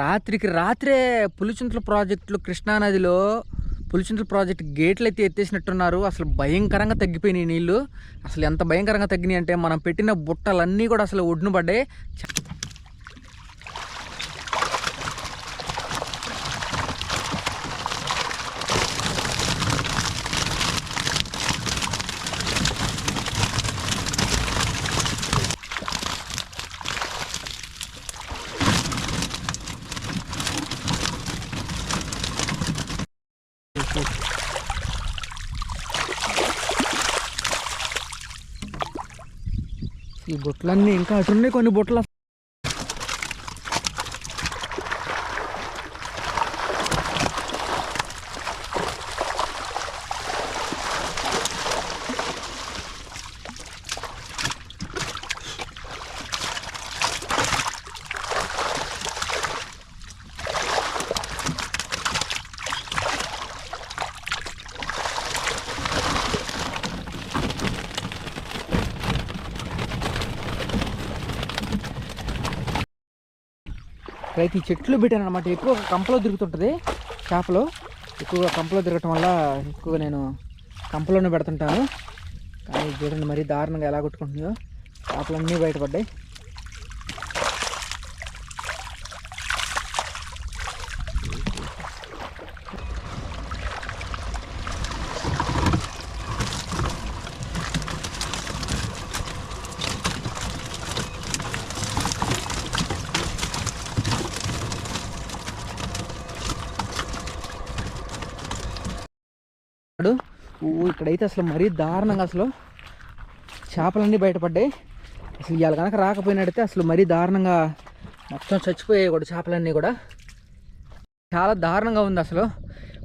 రాత్రికి రాత్రే పులిచింతల ప్రాజెక్టులు కృష్ణానదిలో పులిచింతల ప్రాజెక్ట్ గేట్లు అయితే ఎత్తేసినట్టున్నారు. అసలు భయంకరంగా తగ్గిపోయినాయి నీళ్ళు అసలు ఎంత భయంకరంగా తగ్గినాయి అంటే మనం పెట్టిన బుట్టలన్నీ కూడా అసలు ఒడ్డున పడ్డాయి. ఈ బుట్టలన్నీ ఇంకా అటున్నాయి కొన్ని బుట్టలు రైతు ఈ చెట్లు పెట్టాను అనమాట ఎక్కువ కంపలో తిరుగుతుంటుంది చేపలు. ఎక్కువగా కంపలో తిరగటం వల్ల ఎక్కువగా నేను కంపలోనే పెడుతుంటాను. కానీ చూడండి మరీ దారుణంగా ఎలా కొట్టుకుంటుందో చేపలన్నీ బయటపడ్డాయి. ఓ ఇక్కడైతే అసలు మరీ దారుణంగా అసలు చేపలన్నీ బయటపడ్డాయి. అసలు ఇవాళ కనుక రాకపోయినట్టయితే అసలు మరీ దారుణంగా మొత్తం చచ్చిపోయాయి కూడా చేపలన్నీ కూడా. చాలా దారుణంగా ఉంది అసలు.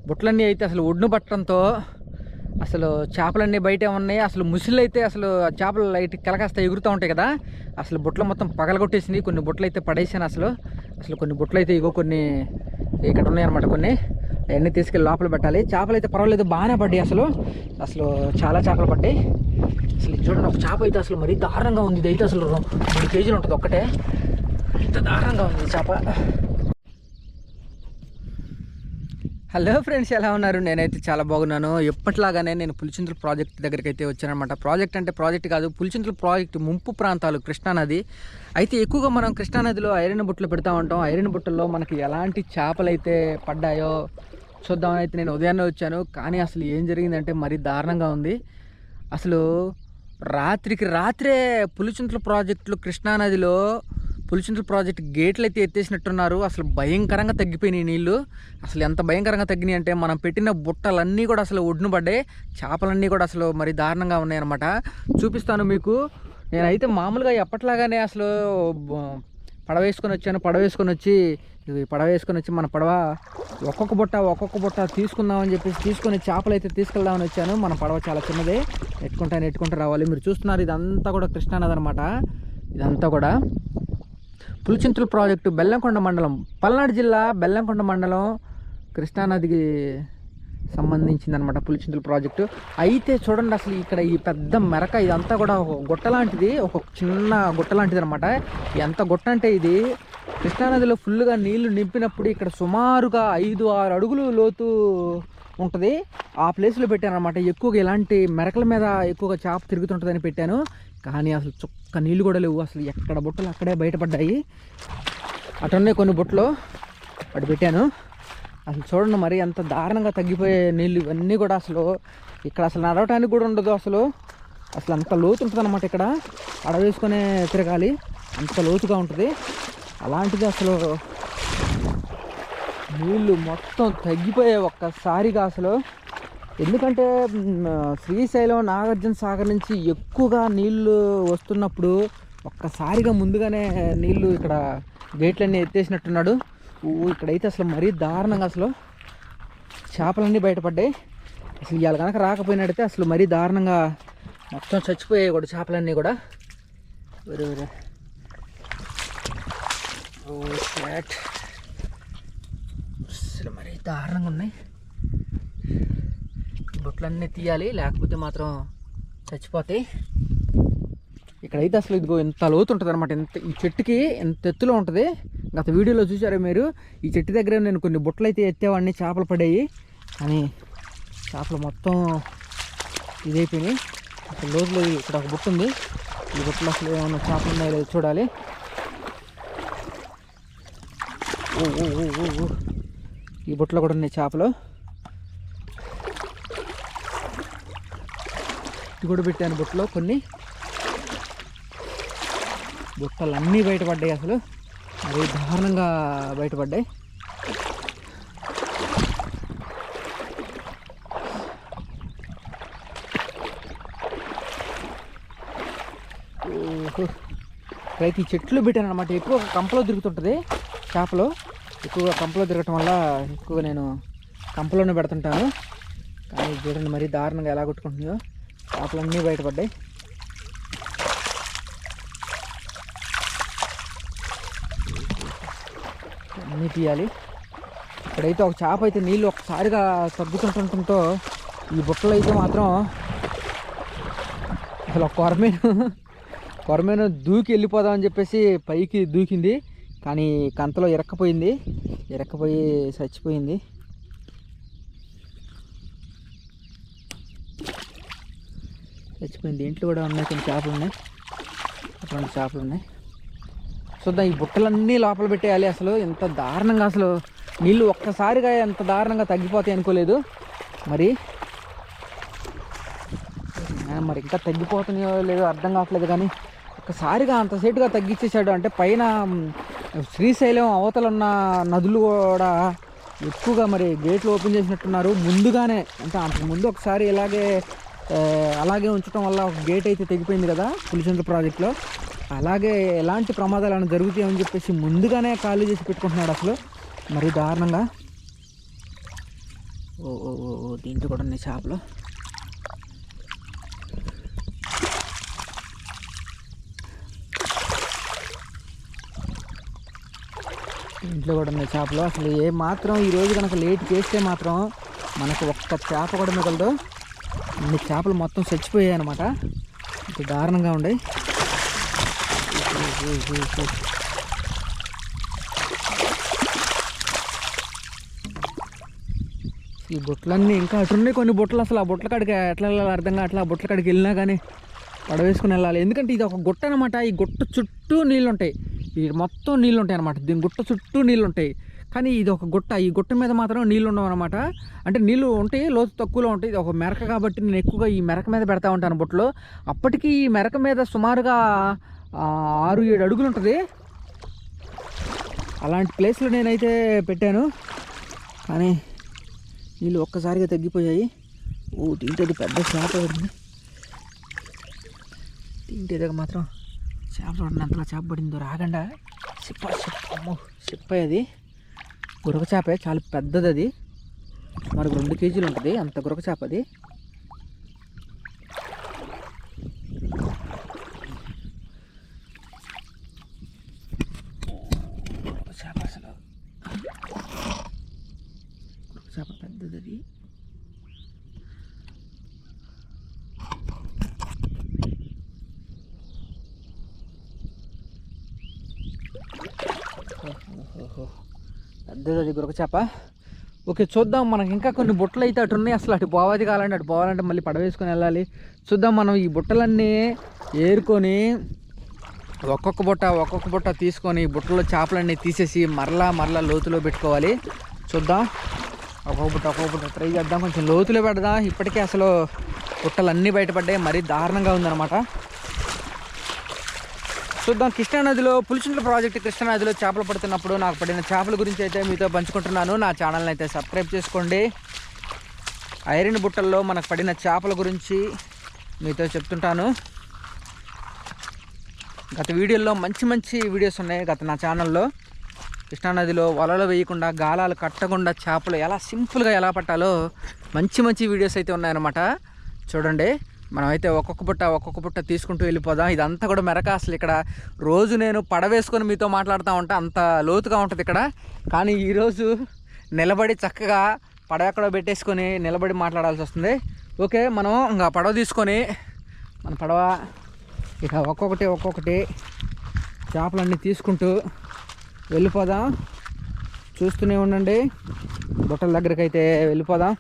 బుట్టలన్నీ అయితే అసలు ఒడ్డును పట్టడంతో అసలు చేపలన్నీ బయటే ఉన్నాయి. అసలు ముసిళ్ళు అయితే అసలు చేపలు లైట్ కిలకాస్త ఎగురుతూ ఉంటాయి కదా. అసలు బుట్టలు మొత్తం పగలగొట్టేసింది కొన్ని బుట్టలు అయితే పడేసాను అసలు. అసలు కొన్ని బుట్టలు అయితే ఇగో కొన్ని ఇక్కడ ఉన్నాయన్నమాట కొన్ని. అవన్నీ తీసుకెళ్ళి లోపల పెట్టాలి? చేపలు అయితే పర్వాలేదు బాగానే పడ్డాయి అసలు. అసలు చాలా చేపలు పడ్డాయి. అసలు చూడండి ఒక చేప అయితే అసలు మరీ దారుణంగా ఉంది. ఇది అయితే అసలు మూడు కేజీలు ఉంటుంది ఒక్కటే. ఇంత దారుణంగా ఉంది చేప. హలో ఫ్రెండ్స్ ఎలా ఉన్నారు? నేనైతే చాలా బాగున్నాను. ఎప్పటిలాగానే నేను పులిచింతుల ప్రాజెక్ట్ దగ్గరికి అయితే వచ్చానమాట ప్రాజెక్ట్ అంటే ప్రాజెక్ట్ కాదు పులిచింతుల ప్రాజెక్ట్ ముంపు ప్రాంతాలు కృష్ణానది అయితే ఎక్కువగా మనం కృష్ణానదిలో ఐరన్ బుట్టలు పెడతా ఉంటాం. ఐరన్ బుట్టల్లో మనకి ఎలాంటి చేపలు అయితే పడ్డాయో చూద్దామని అయితే నేను ఉదయాన్నే వచ్చాను. కానీ అసలు ఏం జరిగిందంటే మరీ దారుణంగా ఉంది. అసలు రాత్రికి రాత్రే పులిచింతల ప్రాజెక్టులు కృష్ణానదిలో పులిచింతల ప్రాజెక్ట్ గేట్లు అయితే ఎత్తేసినట్టున్నారు. అసలు భయంకరంగా తగ్గిపోయినాయి నీళ్ళు అసలు ఎంత భయంకరంగా తగ్గినాయి అంటే మనం పెట్టిన బుట్టలన్నీ కూడా అసలు ఒడ్డున పడ్డాయి. చేపలన్నీ కూడా అసలు మరి దారుణంగా ఉన్నాయన్నమాట చూపిస్తాను మీకు. నేనైతే మామూలుగా ఎప్పట్లాగానే అసలు పడవేసుకొని పడవ వచ్చాను. పడవ వేసుకొని వచ్చి ఇది పడవ వేసుకొని వచ్చి మన పడవ ఒక్కొక్క బుట్ట ఒక్కొక్క బుట్ట తీసుకుందామని చెప్పేసి తీసుకొని చేపలు అయితే తీసుకెళ్దామని వచ్చాను. మన పడవ చాలా చిన్నది. నెట్టుకుంటా నెట్టుకుంటూ రావాలి. మీరు చూస్తున్నారు ఇదంతా కూడా కృష్ణానది అనమాట ఇదంతా కూడా పులిచింతలు ప్రాజెక్టు బెల్లంకొండ మండలం పల్నాడు జిల్లా బెల్లంకొండ మండలం కృష్ణానదికి సంబంధించిందనమాట పులిచింతలు ప్రాజెక్టు. అయితే చూడండి అసలు ఇక్కడ ఈ పెద్ద మెరక ఇదంతా కూడా ఒక గుట్ట లాంటిది ఒక చిన్న గుట్ట లాంటిది అనమాట ఎంత గుట్ట అంటే ఇది కృష్ణానదిలో ఫుల్గా నీళ్ళు నింపినప్పుడు ఇక్కడ సుమారుగా ఐదు ఆరు అడుగులు లోతు ఉంటుంది. ఆ ప్లేస్లో పెట్టాను అనమాట ఎక్కువగా ఇలాంటి మెరకల మీద ఎక్కువగా చేప తిరుగుతుంటుందని పెట్టాను. కానీ అసలు చుక్క నీళ్ళు కూడా లేవు. అసలు ఎక్కడ బుట్టలు అక్కడే బయటపడ్డాయి. అటున్నాయి కొన్ని బుట్టలు అటు పెట్టాను. అసలు చూడండి మరి ఎంత దారుణంగా తగ్గిపోయే నీళ్ళు ఇవన్నీ కూడా అసలు ఇక్కడ అసలు నడవటానికి కూడా ఉండదు అసలు. అసలు అంత లోతు ఉంటుంది అనమాట ఇక్కడ. అడవేసుకునే తిరగాలి. అంత లోతుగా ఉంటుంది. అలాంటిది అసలు. నీళ్ళు మొత్తం తగ్గిపోయాయి ఒక్కసారిగా అసలు. ఎందుకంటే శ్రీశైలం నాగార్జున సాగర్ నుంచి ఎక్కువగా నీళ్ళు వస్తున్నప్పుడు ఒక్కసారిగా ముందుగానే నీళ్ళు ఇక్కడ గేట్లన్నీ ఎత్తేసినట్టున్నాడు. ఇక్కడైతే అసలు మరీ దారుణంగా అసలు చేపలన్నీ బయటపడ్డాయి. అసలు ఇవాళ కనుక రాకపోయినట్టయితే అసలు మరీ దారుణంగా మొత్తం చచ్చిపోయాయి కూడా చేపలన్నీ కూడా. ఒరే ఒరే అసలు మరి దారుణంగా ఉన్నాయి? ఈ తీయాలి లేకపోతే మాత్రం చచ్చిపోతాయి ఇక్కడైతే అసలు ఇదిగో ఎంత లోతు ఉంటుంది అనమాట ఎంత ఈ చెట్టుకి ఎంత ఎత్తులో ఉంటుంది? గత వీడియోలో చూసారా మీరు. ఈ చెట్టు దగ్గర నేను కొన్ని బుట్టలు అయితే ఎత్తేవాడిని చేపలు పడేవి కానీ చేపలు మొత్తం ఇదైపోయినాయి. అసలు లోతులో ఇక్కడ ఒక బుట్ట ఉంది. ఈ బుట్టలో అసలు ఏమైనా చేపలు ఉన్నాయో చూడాలి ఓ ఓ ఓ ఓ ఓ. ఈ బుట్టలో కూడా ఉన్నాయి చేపలు. ఇది కూడా పెట్టాను బుట్టలో కొన్ని. బుట్టలు అన్నీ బయటపడ్డాయి అసలు. అవి దారుణంగా బయటపడ్డాయి. ఓహో. ఈ చెట్లు పెట్టాను అనమాట ఎక్కువ కంపలో తిరుగుతుంటుంది చేపలు. ఎక్కువగా కంపలో తిరగటం వల్ల ఎక్కువగా నేను కంపలోనే పెడుతుంటాను. కానీ చూడండి మరీ దారుణంగా ఎలా కొట్టుకుంటుందో. చేపలు అన్నీ బయటపడ్డాయి. అన్నీ తీయాలి. ఇక్కడైతే ఒక చేప అయితే నీళ్ళు ఒక్కసారిగా తగ్గుతుంటుండటంతో ఈ బుట్టలు అయితే మాత్రం అసలు కొరమేను కొరమేను దూకి వెళ్ళిపోదామని చెప్పేసి పైకి దూకింది. కానీ కంతలో ఇరక్కపోయింది. ఇరక్కపోయి చచ్చిపోయింది. చచ్చిపోయింది. ఇంట్లో కూడా ఉన్నాయి కొన్ని చేపలు ఉన్నాయి. రెండు చేపలు ఉన్నాయి. చూద్దాం ఈ బుట్టలన్నీ లోపల పెట్టేయాలి అసలు. ఎంత దారుణంగా అసలు. నీళ్ళు ఒక్కసారిగా ఎంత దారుణంగా తగ్గిపోతాయి అనుకోలేదు. మరి మరి ఇంకా తగ్గిపోతున్నాయో లేదో అర్థం కావట్లేదు కానీ ఒక్కసారిగా అంత సేటుగా తగ్గించేశాడు అంటే పైన శ్రీశైలం అవతల ఉన్న నదులు కూడా ఎక్కువగా మరి గేట్లు ఓపెన్ చేసినట్టున్నారు. ముందుగానే అంటే అంతకుముందు ఒకసారి ఇలాగే అలాగే ఉంచడం వల్ల ఒక గేట్ అయితే తెగిపోయింది కదా పులిచింతల ప్రాజెక్ట్లో. అలాగే ఎలాంటి ప్రమాదాలు ఏమైనా జరుగుతాయని చెప్పేసి ముందుగానే ఖాళీ చేసి పెట్టుకుంటున్నాడు అసలు. మరి దారుణంగా. ఓ ఓ ఓ ఓ, దీంట్లో కూడా ఉన్నాయి చేపలు ఇంట్లో కూడా ఉన్నాయి చేపలు. అసలు ఏ మాత్రం ఈ రోజు కనుక లేట్ చేస్తే మాత్రం మనకు ఒక్క చేప కూడా మిగలదు. అన్ని చేపలు మొత్తం చచ్చిపోయాయి అనమాట ఇంత దారుణంగా ఉండే ఈ బుట్టలన్నీ ఇంకా అటున్నాయి కొన్ని బుట్టలు అసలు. ఆ బుట్టల కాడికి ఎట్లా వెళ్ళాలి అర్థం కావట్లే. ఆ బుట్టల కాడికి వెళ్ళినా కానీ పడవేసుకుని వెళ్ళాలి. ఎందుకంటే ఇది ఒక గుట్ట అనమాట ఈ గుట్ట చుట్టూ నీళ్ళు ఉంటాయి. ఈ మొత్తం నీళ్ళు ఉంటాయి అనమాట దీని గుట్ట చుట్టూ నీళ్ళు ఉంటాయి కానీ ఇది ఒక గుట్ట. ఈ గుట్ట మీద మాత్రం నీళ్ళు ఉండవు అనమాట అంటే నీళ్ళు ఉంటాయి లోతు తక్కువలో ఉంటాయి. ఇది ఒక మెరక కాబట్టి నేను ఎక్కువగా ఈ మెరక మీద పెడతా ఉంటాను బుట్టలో అప్పటికి ఈ మెరక మీద సుమారుగా ఆరు ఏడు అడుగులు ఉంటుంది అలాంటి ప్లేస్లో నేనైతే పెట్టాను. కానీ నీళ్ళు ఒక్కసారిగా తగ్గిపోయాయి. ఓ తింటేది పెద్ద చేప అవుతుంది దీంట్లో మాత్రం చేప చూడండి ఎంతలా చేప పడిందో రాగండా? సిప్ప సిప్ప అమ్మో సిప్ప అది. గురక చేపే చాలా పెద్దది అది. మరి రెండు కేజీలు ఉంటుంది. అంత గురక చేప అది గురక చేప అసలు గురక చేప పెద్దది అది ఓహో పెద్దది అది చేప. ఓకే చూద్దాం మనకి ఇంకా కొన్ని బుట్టలు అయితే అటు ఉన్నాయి. అసలు అటు పోవాలి కావాలంటే అటు పోవాలంటే మళ్ళీ పడవేసుకొని వెళ్ళాలి. చూద్దాం మనం ఈ బుట్టలన్నీ ఏరుకొని ఒక్కొక్క బుట్ట ఒక్కొక్క బుట్ట తీసుకొని ఈ బుట్టలో చేపలన్నీ తీసేసి మరలా మరలా లోతులో పెట్టుకోవాలి. చూద్దాం. ఒక్కొక్క బుట్ట ఒక్కొక్క బుట్ట ట్రై చేద్దాం. కొంచెం లోతులో పెడదాం. ఇప్పటికే అసలు బుట్టలు అన్నీ బయటపడ్డాయి. మరీ దారుణంగా ఉందన్నమాట. చూద్దాం. కృష్ణానదిలో పులిచింతల ప్రాజెక్ట్ కృష్ణానదిలో చేపలు పడుతున్నప్పుడు నాకు పడిన చేపల గురించి అయితే మీతో పంచుకుంటున్నాను. నా ఛానల్ని అయితే సబ్స్క్రైబ్ చేసుకోండి. ఐరన్ బుట్టల్లో మనకు పడిన చేపల గురించి మీతో చెప్తుంటాను. గత వీడియోల్లో మంచి మంచి వీడియోస్ ఉన్నాయి గత నా ఛానల్లో. కృష్ణానదిలో వలలు వేయకుండా గాలాలు కట్టకుండా చేపలు ఎలా సింపుల్గా ఎలా పట్టాలో మంచి మంచి వీడియోస్ అయితే ఉన్నాయన్నమాట. చూడండి. మనమైతే ఒక్కొక్క పుట్ట ఒక్కొక్క పుట్ట తీసుకుంటూ వెళ్ళిపోదాం. ఇదంతా కూడా మెరక అసలు ఇక్కడ రోజు నేను పడవేసుకొని మీతో మాట్లాడుతూ ఉంటా అంత లోతుగా ఉంటుంది ఇక్కడ. కానీ ఈరోజు నిలబడి చక్కగా పడవ ఎక్కడో పెట్టేసుకొని నిలబడి మాట్లాడాల్సి వస్తుంది. ఓకే మనం ఇంకా పడవ తీసుకొని మన పడవ ఇక ఒక్కొక్కటి ఒక్కొక్కటి చేపలన్నీ తీసుకుంటూ వెళ్ళిపోదాం. చూస్తూనే ఉండండి. బుట్టల దగ్గరికి అయితే వెళ్ళిపోదాం.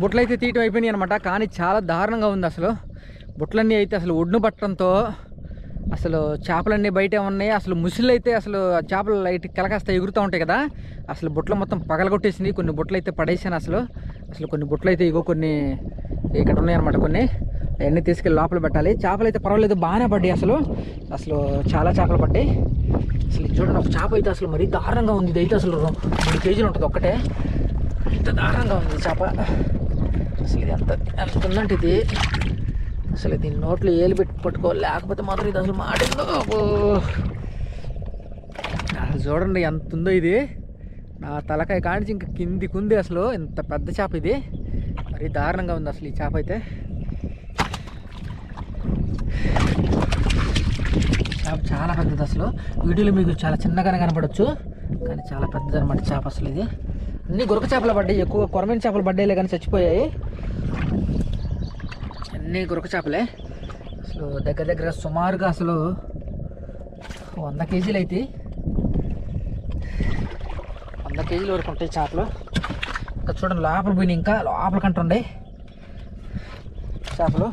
బుట్టలు అయితే తీయటం అయిపోయినాయి అనమాట కానీ చాలా దారుణంగా ఉంది అసలు. బుట్టలన్నీ అయితే అసలు ఒడ్డును పట్టడంతో అసలు చేపలన్నీ బయటే ఉన్నాయి. అసలు ముసులు అయితే అసలు చేపలు లైట్ కలకాస్త ఎగురుతూ ఉంటాయి కదా. అసలు బుట్టలు మొత్తం పగలగొట్టేసింది కొన్ని బుట్టలు అయితే పడేసాను అసలు. అసలు కొన్ని బుట్టలు అయితే ఇగో కొన్ని ఇక్కడ ఉన్నాయన్నమాట కొన్ని. అవన్నీ తీసుకెళ్ళి లోపల పెట్టాలి. చేపలు అయితే పర్వాలేదు బాగానే పడ్డాయి అసలు. అసలు చాలా చేపలు పడ్డాయి. అసలు చూడండి ఒక చేప అయితే అసలు మరీ దారుణంగా ఉంది. ఇది అయితే అసలు మూడు కేజీలు ఉంటుంది ఒక్కటే. ఎంత దారుణంగా ఉంది చేప. అసలు ఇది ఎంత ఎంత ఉందంటే ఇది? అసలు దీని నోట్లో ఏలు పెట్టి పట్టుకోవాలి. లేకపోతే మాత్రం ఇది అసలు మాటిందో. అసలు చూడండి ఎంత ఉందో ఇది. నా తలకాయ కానించి ఇంకా కిందికి ఉంది అసలు. ఇంత పెద్ద చేప ఇది. మరి దారుణంగా ఉంది అసలు ఈ చేప అయితే. చేప చాలా పెద్దది అసలు. వీడియోలో మీకు చాలా చిన్నగానే కనపడవచ్చు కానీ చాలా పెద్దది అనమాట చేప అసలు ఇది. అన్ని గురక చేపలు పడ్డాయి ఎక్కువ కొరమైన చేపలు పడ్డాయిలే కానీ చచ్చిపోయాయి. అన్నీ గురక చేపలే? అసలు దగ్గర దగ్గర సుమారుగా అసలు వంద కేజీలు అయితే. వంద కేజీల వరకు ఉంటాయి చేపలు. ఇంకా చూడండి లోపల పోయినాయి ఇంకా లోపల కంటుండే చేపలు.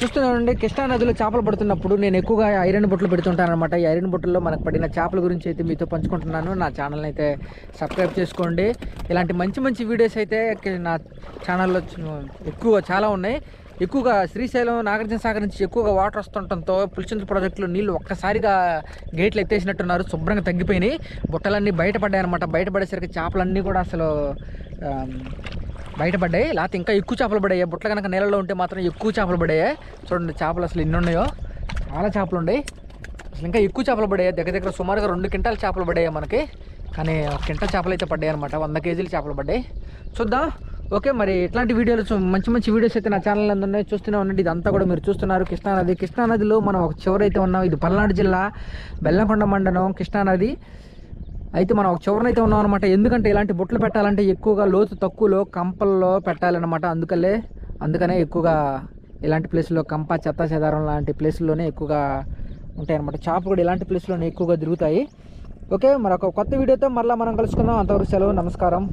చూస్తున్నానండి కృష్ణా నదిలో చేపలు పడుతున్నప్పుడు నేను ఎక్కువగా ఐరన్ బొట్లు పెడుతుంటాను అనమాట ఈ ఐరన్ బుట్టల్లో మనకు పడిన చేపల గురించి అయితే మీతో పంచుకుంటున్నాను. నా ఛానల్ని అయితే సబ్స్క్రైబ్ చేసుకోండి. ఇలాంటి మంచి మంచి వీడియోస్ అయితే నా ఛానల్లో ఎక్కువ చాలా ఉన్నాయి. ఎక్కువగా శ్రీశైలం నాగార్జున సాగర్ నుంచి ఎక్కువగా వాటర్ వస్తుండటంతో పులిచింతల ప్రాజెక్టులో నీళ్ళు ఒక్కసారిగా గేట్లు ఎత్తేసినట్టున్నారు. శుభ్రంగా తగ్గిపోయినాయి. బుట్టలన్నీ బయటపడ్డాయి అనమాట బయటపడేసరికి చేపలన్నీ కూడా అసలు బయటపడ్డాయి. లేకపోతే ఇంకా ఎక్కువ చేపలు పడ్డాయి బుట్టలు కనుక నీళ్ళలో ఉంటే మాత్రం ఎక్కువ చేపలు పడ్డాయి చూడండి చేపలు అసలు ఎన్ని ఉన్నాయో చాలా చేపలు ఉన్నాయి. అసలు ఇంకా ఎక్కువ చేపలు పడ్డాయి దగ్గర దగ్గర సుమారుగా రెండు క్వింటాల చేపలు పడ్డాయి మనకి. కానీ ఒక క్వింటల్ చేపలు అయితే పడ్డాయి అనమాట వంద కేజీలు చేపలు పడ్డాయి. చూద్దాం. ఓకే మరి ఇట్లాంటి వీడియోలు మంచి మంచి వీడియోస్ అయితే నా ఛానల్ ఉన్నాయి. చూస్తూనే ఉండండి. ఇదంతా కూడా మీరు చూస్తున్నారు. కృష్ణానది కృష్ణానదిలో మనం ఒక చివరైతే ఉన్నాం. ఇది పల్నాడు జిల్లా బెల్లంకొండ మండలం కృష్ణానది అయితే మనం ఒక చివరనైతే ఉన్నాం అనమాట ఎందుకంటే ఇలాంటి బుట్టలు పెట్టాలంటే ఎక్కువగా లోతు తక్కువలో కంపల్లో పెట్టాలన్నమాట. అందుకలే అందుకనే ఎక్కువగా ఇలాంటి ప్లేస్లో కంప చెత్త చెదారం లాంటి ప్లేస్లోనే ఎక్కువగా ఉంటాయన్నమాట. చేప కూడా ఇలాంటి ప్లేస్లోనే ఎక్కువగా తిరుగుతాయి. ఓకే మరొక కొత్త వీడియోతో మరలా మనం కలుసుకుందాం. అంతవరకు సెలవు నమస్కారం.